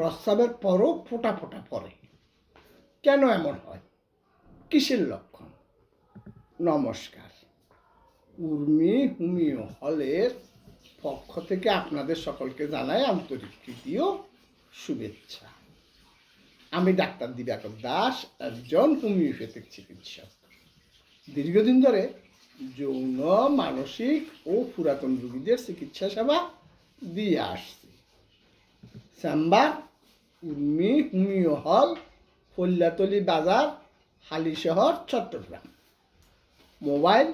প্রস্রাবের পরও ফোটা ফোটা পড়ে। কেন এমন হয়? কিসের লক্ষণ? নমস্কার। উর্মি হুমিও হলের পক্ষ থেকে আপনাদের সকলকে জানাই আন্তরিক তৃতীয় শুভেচ্ছা। আমি ডাক্তার দিবাকর দাস, একজন হোমিওপ্যাথিক চিকিৎসক। দীর্ঘদিন ধরে যৌন, মানসিক ও পুরাতন রোগীদের চিকিৎসা সেবা দিয়ে আসছি। চেম্বার উর্মি হোমিও হল ফল্যাতলি বাজার Halishahar Chattogram. Mobile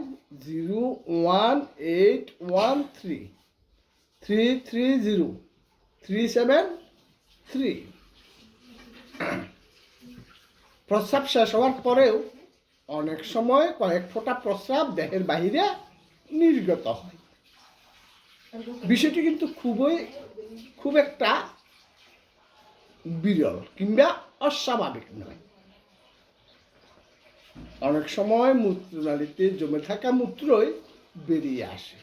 zero one eight one three three three zero, three seven three. প্রস্রাব শেষ হওয়ার পরেও অনেক সময় কয়েক ফোঁটা প্রস্রাব দেহের বাহিরে নির্গত হয়। বিষয়টি কিন্তু খুবই, খুব একটা বিরল কিংবা অস্বাভাবিক নয়। অনেক সময় মূত্রনালীতে জমে থাকা মূত্রই বেরিয়ে আসে।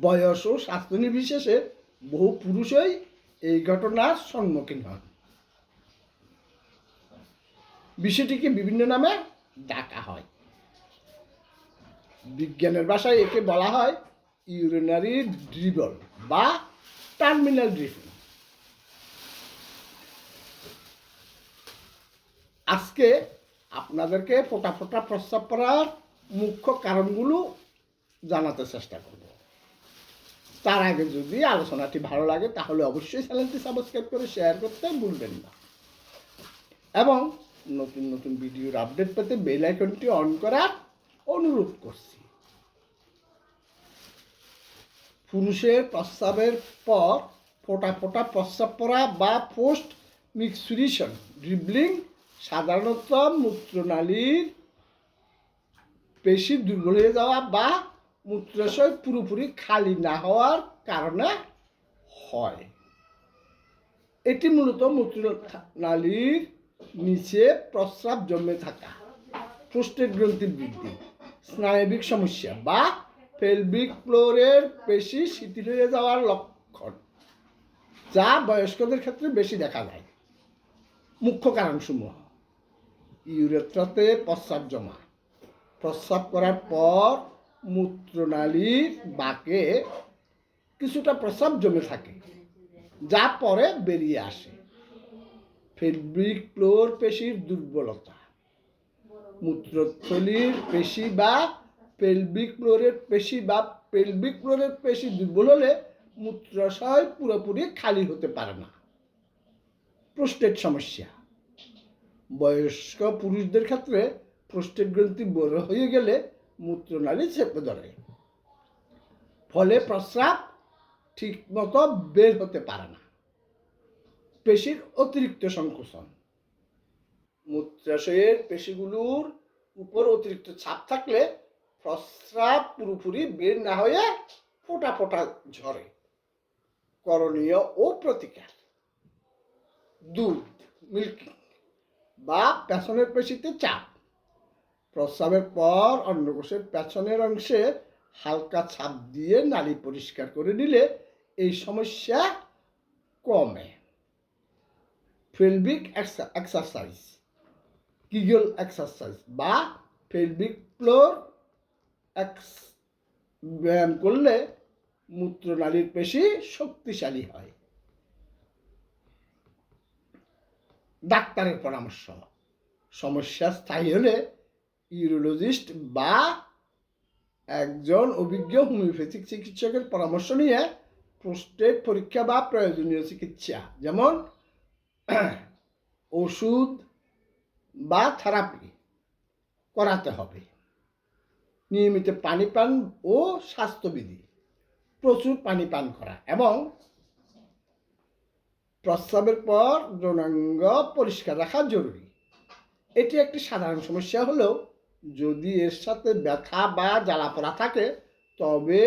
বয়স ও স্বাস্থ্য নির্বিশেষে বহু পুরুষই এই ঘটনার সম্মুখীন হন। বিষয়টিকে বিভিন্ন নামে ডাকা হয়। বিজ্ঞানের ভাষায় একে বলা হয় ইউরিনারি ড্রিবল বা টার্মিনাল ড্রিফিং আজকে আপনাদেরকে ফোটা ফোটা প্রস্রাব করার মুখ্য কারণগুলো জানাতে চেষ্টা করব। তার আগে যদি আলোচনাটি ভালো লাগে, তাহলে অবশ্যই চ্যানেলটি সাবস্ক্রাইব করে শেয়ার করতে ভুলবেন না। এবং নতুন নতুন ভিডিওর আপডেট পেতে বেল আইকনটি অন করার অনুরোধ করছি। পুরুষের প্রস্রাবের পর ফোটা ফোটা প্রস্রাব পড়া বা পোস্ট মিক্সুরিশন ড্রিবলিং, সাধারণত মূত্রনালীর পেশি দুর্বল হয়ে যাওয়া বা মূত্রাশয় পুরোপুরি খালি না হওয়ার কারণে হয়। এটি মূলত মূত্রনালীর নিচে প্রস্রাব জমে থাকা, প্রোস্টেট গ্রন্থির বৃদ্ধি, স্নায়বিক সমস্যা বা পেলভিক ফ্লোরের পেশি শিথিল হয়ে যাওয়ার লক্ষণ, যা বয়স্কদের ক্ষেত্রে বেশি দেখা যায়। মুখ্য কারণসমূহ, ইউরেথ্রাতে প্রস্রাব জমা। প্রস্রাব করার পর মূত্রনালীর বাঁকে কিছুটা প্রস্রাব জমে থাকে, যা পরে বেরিয়ে আসে। ফেব্রিক ফ্লোর পেশির দুর্বলতা, মূত্রথলির পেশি বা পেলভিক ফ্লোরের পেশি বা পেলভিক ফ্লোরের পেশি দুর্বল হলে মূত্রাশয় পুরোপুরি খালি হতে পারে না। প্রোস্টেট সমস্যা। বয়স্ক পুরুষদের ক্ষেত্রে প্রোস্টেট গ্রন্থি বড় হয়ে গেলে মূত্রনালী চেপে ধরে। ফলে প্রস্রাব ঠিকমতো বের হতে পারে না। পেশির অতিরিক্ত সংকোচন। মূত্রাশয়ের পেশিগুলোর উপর অতিরিক্ত চাপ থাকলে প্রস্রাব পুরোপুরি বের না হয়ে ফোটা ফোটা ঝরে। করণীয় ও প্রতিকার। দুধ মিল্কিং বা পেছনের পেশিতে চাপ। প্রস্রাবের পর অন্নকোষের পেছনের অংশে হালকা ছাপ দিয়ে নালী পরিষ্কার করে নিলে এই সমস্যা কমে। ফেলবিক এক্সারসাইজ কিগল এক্সারসাইজ বা ফেলবিক ফ্লোর এক্স ব্যায়াম করলে মূত্রনালীর পেশি শক্তিশালী হয়। ডাক্তারের পরামর্শ, সমস্যা স্থায়ী হলে ইউরোলজিস্ট বা একজন অভিজ্ঞ হোমিওপ্যাথিক চিকিৎসকের পরামর্শ নিয়ে প্রোস্টেট পরীক্ষা বা প্রয়োজনীয় চিকিৎসা, যেমন ওষুধ বা থেরাপি করাতে হবে। নিয়মিত পানি পান ও স্বাস্থ্যবিধি। প্রচুর পানি পান করা এবং প্রস্রাবের পর যৌনাঙ্গ পরিষ্কার রাখা জরুরি। এটি একটি সাধারণ সমস্যা হলেও যদি এর সাথে ব্যথা বা জ্বালা পড়া থাকে, তবে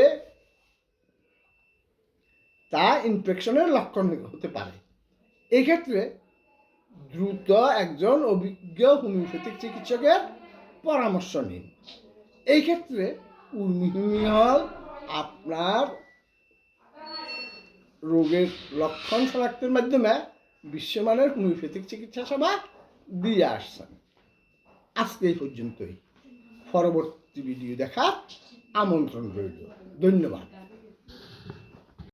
তা ইনফেকশনের লক্ষণ হতে পারে। এক্ষেত্রে দ্রুত একজন অভিজ্ঞ হোমিওপ্যাথিক চিকিৎসকের পরামর্শ নিন। এই ক্ষেত্রে উর্মিহল আপনার রোগের লক্ষণ শনাক্তের মাধ্যমে বিশ্বমানের হোমিওপ্যাথিক চিকিৎসা সেবা দিয়ে আসছেন। আজকে এই পর্যন্তই। পরবর্তী ভিডিও দেখার আমন্ত্রণ রইল। ধন্যবাদ।